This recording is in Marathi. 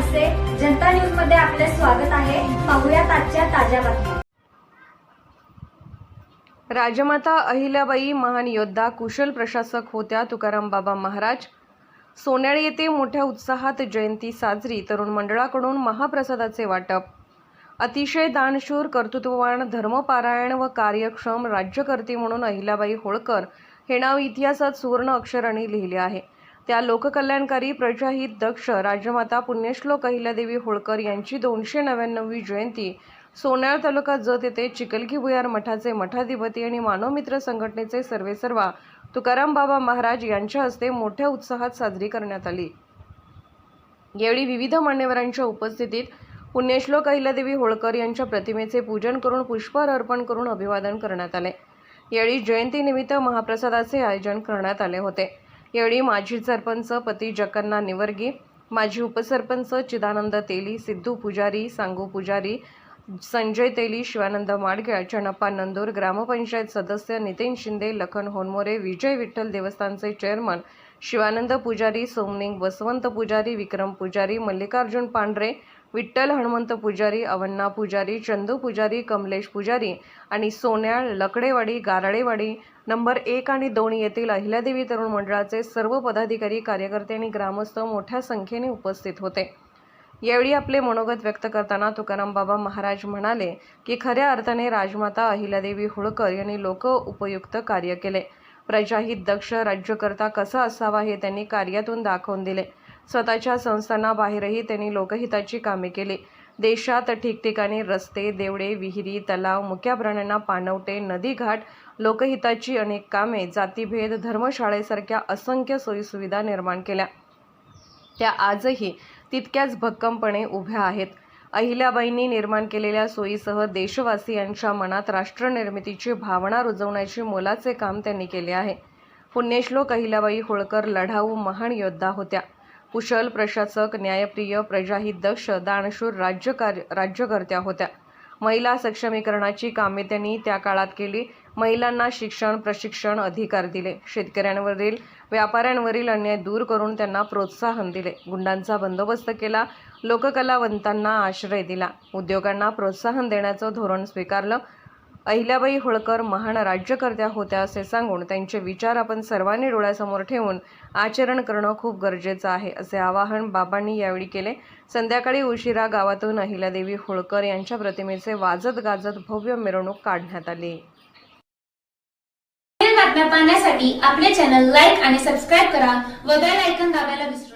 आरसे जनता न्यूजमध्ये आपले स्वागत आहे. पाहूयात आजच्या ताज्या बातम्या. राजमाता अहिल्याबाई महान योद्धा कुशल प्रशासक होत्या तुकाराम बाबा महाराज. सोन्याळी येथे मोठ्या उत्साहात जयंती साजरी तरुण मंडळाकडून महाप्रसादाचे वाटप. अतिशय दानशूर कर्तृत्ववान धर्मपारायण व कार्यक्षम राज्यकर्ती म्हणून अहिल्याबाई होळकर हे नाव इतिहासात सुवर्ण अक्षरांनी लिहिले आहे. त्या लोककल्याणकारी प्रजाहित दक्ष राजमाता पुण्यश्लोक अहिल्यादेवी होळकर यांची दोनशे नव्याण्णववी जयंती. सोन्याळ तालुका जत येथे चिकलकी भुयार मठाचे मठाधिपती आणि मानवमित्र संघटनेचे सर्वेसर्वा तुकाराम बाबा महाराज यांच्या हस्ते मोठ्या उत्साहात साजरी करण्यात आली. यावेळी विविध मान्यवरांच्या उपस्थितीत पुण्यश्लोक अहिल्यादेवी होळकर यांच्या प्रतिमेचे पूजन करून पुष्पहार अर्पण करून अभिवादन करण्यात आले. यावेळी जयंतीनिमित्त महाप्रसादाचे आयोजन करण्यात आले होते. यावेळी माजी सरपंच पती जगन्ना निवर्गी माजी उपसरपंच चिदानंद तेली सिद्धू पुजारी सांगू पुजारी संजय तेली शिवानंद माडगे चणप्पा नंदूर ग्रामपंचायत सदस्य नितीन शिंदे लखन होनमोरे विजय विठ्ठल देवस्थानचे चेअरमन शिवानंद पुजारी सोमनिंग बसवंत पुजारी विक्रम पुजारी मल्लिकार्जुन पांढरे विठ्ठल हनुमंत पुजारी अवन्ना पुजारी चंदू पुजारी कमलेश पुजारी आणि सोन्याळ लकडेवाडी गाराडेवाडी. नंबर एक आणि दोन येथील अहिल्यादेवी तरुण मंडळाचे सर्व पदाधिकारी कार्यकर्ते आणि ग्रामस्थ मोठ्या संख्येने उपस्थित होते. यावेळी आपले मनोगत व्यक्त करताना तुकाराम बाबा महाराज म्हणाले की खऱ्या अर्थाने राजमाता अहिल्यादेवी होळकर यांनी लोक उपयुक्त कार्य केले. प्रजाहित दक्ष राज्यकर्ता कसा असावा हे त्यांनी कार्यातून दाखवून दिले. स्वतःच्या संस्थांना बाहेरही त्यांनी लोकहिताची कामे केली. देशात ठिकठिकाणी रस्ते देवळे विहिरी तलाव मुक्या प्राण्यांना पाणवटे नदीघाट लोकहिताची अनेक कामे जातीभेद धर्मशाळेसारख्या असंख्य सोयीसुविधा निर्माण केल्या. त्या आजही तितक्याच भक्कमपणे उभ्या आहेत. अहिल्याबाईंनी निर्माण केलेल्या सोयीसह देशवासियांच्या मनात राष्ट्रनिर्मितीची भावना रुजवण्याचे मोलाचे काम त्यांनी केले आहे. पुण्यश्लोक अहिल्याबाई होळकर लढाऊ महान योद्धा होत्या. कुशल प्रशासक न्यायप्रिय प्रजाहित दक्ष दानशूर राज्यकार राज्यकर्त्या होत्या. महिला सक्षमीकरणाची कामे त्यांनी त्या काळात केली. महिलांना शिक्षण प्रशिक्षण अधिकार दिले. शेतकऱ्यांवरील व्यापाऱ्यांवरील अन्याय दूर करून त्यांना प्रोत्साहन दिले. गुंडांचा बंदोबस्त केला. लोककलावंतांना आश्रय दिला. उद्योगांना प्रोत्साहन देण्याचं धोरण स्वीकारलं. अहिल्याबाई होळकर महान राज्यकर्त्या होत्या असे सांगून त्यांचे विचार आपण सर्वांनी डोळ्यासमोर ठेवून आचरण करणं खूप गरजेचं आहे असे आवाहन बाबांनी यावेळी केले. संध्याकाळी उशिरा गावातून अहिल्यादेवी होळकर यांच्या प्रतिमेचे वाजत गाजत भव्य मिरवणूक काढण्यात आली. बातम्या पाहण्यासाठी आपले चॅनल लाईक आणि सबस्क्राईब करा व बेल ऐकन दाबायला विसरू